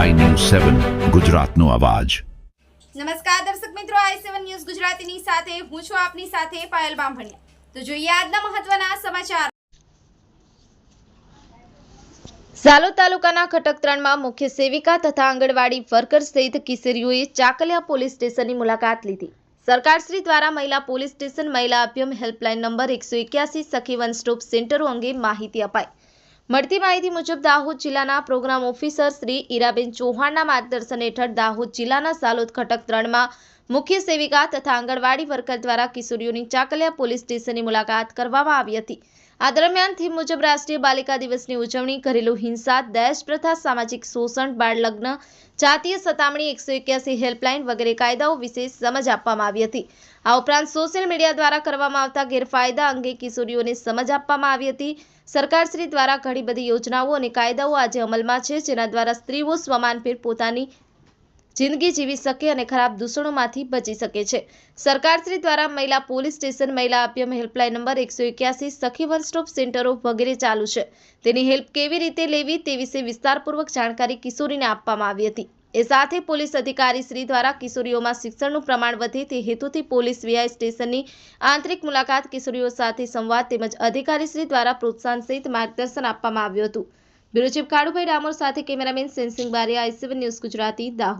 સેવન ગુજરાતનો અવાજ. નમસ્કાર દર્શક મિત્રો આઈ સેવન ન્યૂઝ ગુજરાતીની સાથે હું છું આપની સાથે પાયલ બામભણિયા. તો જોઈએ આજના મહત્વના સમાચાર. ઝાલોદ તાલુકાના ખટકત્રણમાં મુખ્ય સેવિકા તથા આંગણવાડી વર્કર સહિત કિશોરીઓએ ચાકલિયા પોલીસ સ્ટેશનની મુલાકાત લીધી. સરકારશ્રી દ્વારા મહિલા પોલીસ સ્ટેશન મહિલા અભ્યમ હેલ્પલાઇન નંબર એકસો એક્યાસી સખી વન સ્ટોપ સેન્ટરો અંગે માહિતી અપાઈ. મળતી માહિતી મુજબ દાહોદ જિલ્લાના પ્રોગ્રામ ઓફિસર શ્રી ઈરાબેન ચૌહાણના માર્ગદર્શન હેઠળ દાહોદ જિલ્લાના સાલોદ ઘટક ત્રણમાં મુખ્ય સેવિકા તથા આંગણવાડી વર્કર દ્વારા કિશોરીઓની ચાકલિયા પોલીસ સ્ટેશનની મુલાકાત કરવામાં આવી હતી. આ દરમિયાન થીમ મુજબ રાષ્ટ્રીય બાલિકા દિવસની ઉજવણી, ઘરેલું હિંસા, દહેજ પ્રથા, સામાજિક શોષણ બાળ લગ્ન જાતીય સતામણી, એકસો એક્યાસી હેલ્પલાઇન વગેરે કાયદાઓ વિશે સમજ આપવામાં આવી હતી. આ ઉપરાંત સોશિયલ મીડિયા દ્વારા કરવામાં આવતા ગેરફાયદા અંગે કિશોરીઓને સમજ આપવામાં આવી હતી. સરકારશ્રી દ્વારા ઘણી બધી યોજનાઓ અને કાયદાઓ આજે અમલમાં છે, જેના દ્વારા સ્ત્રીઓ સ્વમાનભેર પોતાની જિંદગી જીવી શકે અને ખરાબ દૂષણોમાંથી બચી શકે છે. સરકારશ્રી દ્વારા મહિલા પોલીસ સ્ટેશન મહિલા અભ્યમ હેલ્પલાઇન નંબર એકસો એક્યાસી સખી વન સ્ટોપ સેન્ટરો વગેરે ચાલુ છે. તેની હેલ્પ કેવી રીતે લેવી તે વિશે વિસ્તારપૂર્વક જાણકારી કિશોરીને આપવામાં આવી હતી. એ સાથે પોલીસ અધિકારી શ્રી દ્વારા કિશોરીઓમાં શિક્ષણનું પ્રમાણ વધે તે હેતુથી પોલીસ વીઆઈ સ્ટેશનની આંતરિક મુલાકાત કિશોરીઓ સાથે સંવાદ તેમજ અધિકારી શ્રી દ્વારા પ્રોત્સાહન સહિત માર્ગદર્શન આપવામાં આવ્યું હતું. બ્યુરો ચીફ કાળુભાઈ ડામોર સાથે cameraman Sensing Bariya IC one news Gujarati, Dahod.